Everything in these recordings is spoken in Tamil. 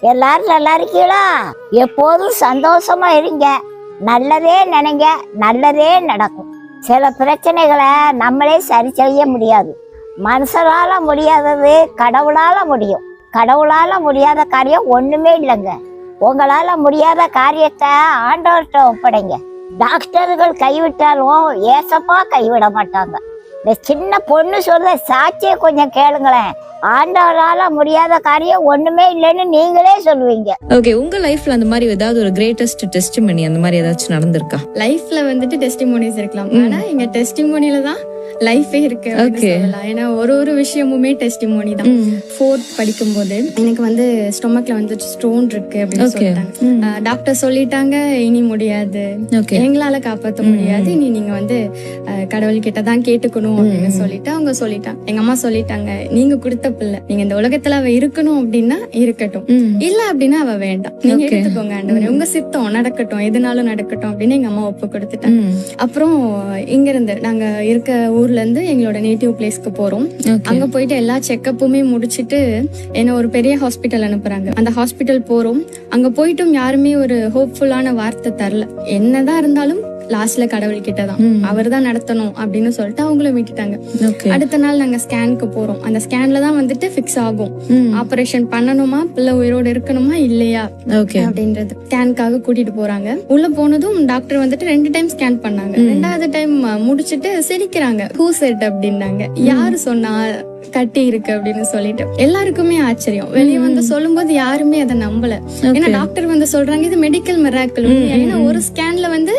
எல்லாரும் நல்லா இருக்கீங்களா? எப்போதும் சந்தோஷமா இருங்க. நல்லதே நினைங்க. நல்லதே நடக்கும். சில பிரச்சனைகளை நம்மளே சரி செய்ய முடியாது. மனுஷனால முடியாதது கடவுளால முடியும். கடவுளால முடியாத காரியம் ஒண்ணுமே இல்லைங்க. உங்களால முடியாத காரியத்தை ஆண்டவர்கிட்ட ஒப்படைங்க. டாக்டர்கள் கைவிட்டாலும் ஏசப்பா கைவிட மாட்டாங்க. இந்த சின்ன பொண்ணு சொல்ற சாட்சியை கொஞ்சம் கேளுங்களேன். ஆண்டவரால முடியாத காரியம் ஒண்ணுமே இல்லைன்னு நீங்களே சொல்லுவீங்க. ஓகே உங்க லைஃப்ல அந்த மாதிரி ஏதாவது ஒரு கிரேட்டஸ்ட் டெஸ்ட் பண்ணி அந்த மாதிரி ஏதாச்சும் நடந்திருக்கா? லைஃப்ல வந்துட்டு டெஸ்டிமோனிஸ் இருக்கலாம். ஆனா எங்க டெஸ்டிமோனில தான் லைஃபே இருக்கு ஏன்னா ஒரு ஒரு விஷயமுமே டெஸ்டிமோனி தான். ஃபோர்த் படிக்கும்போது எனக்கு வந்து ஸ்டொமக்ல வந்து ஸ்டோன் இருக்கு அப்படின்னு சொல்லிட்டாங்க. டாக்டர் சொல்லிட்டாங்க இனி முடியாது. எங்களால காப்பாற்ற. முடியாது. இனி நீங்க வந்து கடவுள் கிட்ட தான் கேட்டுக்கணும். அப்படின்னு சொல்லிட்டு அவங்க சொல்லிட்டாங்க. எங்க அம்மா சொல்லிட்டாங்க நீங்க கொடுத்த பிள்ளை. நீங்க இந்த உலகத்துல அவ இருக்கணும் அப்படின்னா இருக்கட்டும். இல்ல அப்படின்னா அவ வேண்டாம். நீங்க. எடுத்துக்கோங்க ஆண்டவரே. உங்க சித்தம் நடக்கட்டும். எதுனாலும் நடக்கட்டும். அப்படின்னு எங்க அம்மா ஒப்பு கொடுத்துட்டாங்க. அப்புறம் இங்க இருந்து நாங்க இருக்க ஊர்ல இருந்து எங்களோட நேட்டிவ் பிளேஸ்க்கு போறோம். அங்க போயிட்டு எல்லா செக்கப்புமே முடிச்சிட்டு என்ன ஒரு பெரிய ஹாஸ்பிட்டல் அனுப்புறாங்க. அந்த ஹாஸ்பிட்டல் போறோம். அங்க போயிட்டும் யாருமே ஒரு ஹோப்ஃபுல்லான வார்த்தை தரல. என்னதான் இருந்தாலும் லாஸ்ட்ல கடவுள் கிட்ட தான் ம். அவர் தான் நடத்தணும் அப்படின்னு சொல்லிட்டு அவங்களும் விட்டுட்டாங்க. அடுத்த நாள் நாங்க ஸ்கேனுக்கு போறோம். அந்த ஸ்கேன்ல தான் வந்துட்டு ஃபிக்ஸ் ஆகும். ஆபரேஷன் பண்ணணுமா பிள்ளை உயிரோடு இருக்கணுமா இல்லையா? அப்படின்றது. ஸ்கேனுக்காக கூட்டிட்டு போறாங்க. உள்ள போனதும் டாக்டர் வந்துட்டு ரெண்டு டைம் ஸ்கேன் பண்ணாங்க. ரெண்டாவது டைம் முடிச்சிட்டு சிரிக்கிறாங்க. ஹூ செட் அப்படின்னாங்க. யாரு சொன்னா கட்டி இருக்கு அப்படின்னு சொல்லிட்டு எல்லாருக்குமே ஆச்சரியம். வெளியே வந்து சொல்லும்போது யாருமே அதை நம்பல. ஏன்னா டாக்டர் வந்து சொல்றாங்க இது மெடிக்கல் மிராக்கிள் ஏன்னா ஒரு ஸ்கேன்ல வந்து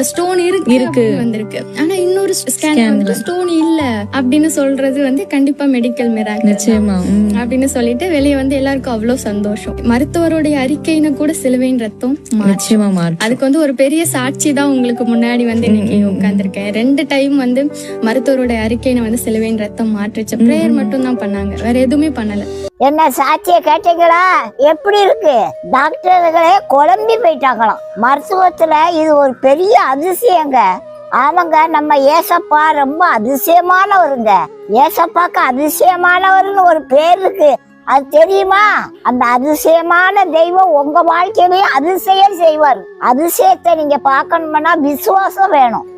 ஸ்டோன் இருக்கு இருக்கு. வந்திருக்கு. ஆனா இன்னொரு ஸ்கேன் வந்து ஸ்டோன் இல்ல அப்படின்னு சொல்றது வந்து கண்டிப்பா மெடிக்கல் மிராக்கிள் நிச்சயமா. அப்படின்னு சொல்லிட்டு வெளியே வந்து எல்லாருக்கும் அவ்வளவு சந்தோஷம். மருத்துவருடைய அறிக்கைன்னு கூட சிலுவையின் ரத்தம். நிச்சயமா அதுக்கு வந்து ஒரு பெரிய சாட்சி தான் உங்களுக்கு முன்னாடி வந்து இன்னைக்கு உட்கார்ந்துருக்கேன். ரெண்டு டைம் வந்து மருத்துவருடைய அறிக்கைன்னு வந்து சிலுவையின் ரத்தம் மாற்றுச்சு. பிரேயர் மட்டும் தான் பண்ணாங்க. வேற எதுவுமே பண்ணல. என்ன சாட்சிய கேட்டீங்களா? எப்படி இருக்கு? டாக்டர்களே குழம்பி போயிட்டாங்களாம். மருத்துவத்துல இது ஒரு பெரிய அதிசயங்க. அவங்க நம்ம ஏசப்பா ரொம்ப அதிசயமானவருங்க. ஏசப்பாக்கு அதிசயமானவர்னு ஒரு பேர் இருக்கு. அது தெரியுமா? அந்த அதிசயமான தெய்வம் உங்க வாழ்க்கையிலேயே அதிசயம் செய்வார். அதிசயத்தை நீங்க பார்க்கணும்னா விசுவாசம் வேணும்.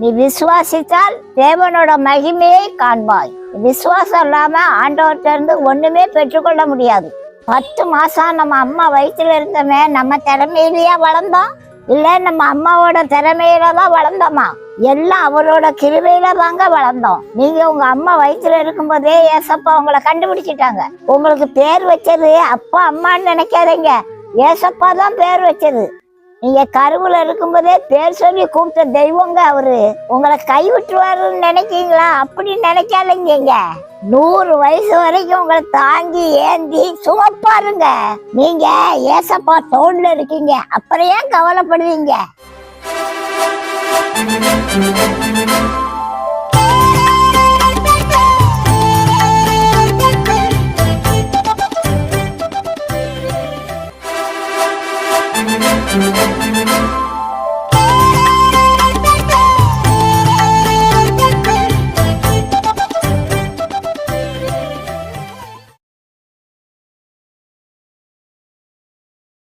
நீ விசுவாசித்தால் தேவனோட மகிமையை காண்பாய். விசுவாசம் இல்லாம ஆண்டவர்கிட்ட இருந்து ஒண்ணுமே பெற்றுக்கொள்ள முடியாது. பத்து மாசம் நம்ம அம்மா வயிற்றுல இருந்தமே நம்ம திறமையிலேயே வளர்ந்தோம் இல்ல நம்ம அம்மாவோட திறமையில தான் வளர்ந்தோமா? எல்லாம் அவரோட கிருபையில தாங்க வளர்ந்தோம். நீங்க உங்க அம்மா வயிற்றுல இருக்கும்போதே ஏசப்பா உங்களை கண்டுபிடிச்சிட்டாங்க. உங்களுக்கு பேர் வச்சது அப்பா அம்மான்னு நினைக்காதீங்க. ஏசப்பா தான் பேர் வச்சது. நீங்க கருவுல இருக்கும்போதே பேர் சொல்லி கூப்பிட்ட தெய்வங்க அவரு. உங்களை கைவிட்டுருவாருன்னு நினைக்கீங்களா அப்படி நினைக்காதீங்க நூறு வயசு வரைக்கும் உங்களை தாங்கி ஏந்தி சுமப்பாருங்க நீங்க ஏசப்பா தோல்ல இருக்கீங்க. அப்புறம் ஏன் கவலைப்படுவீங்க Müzik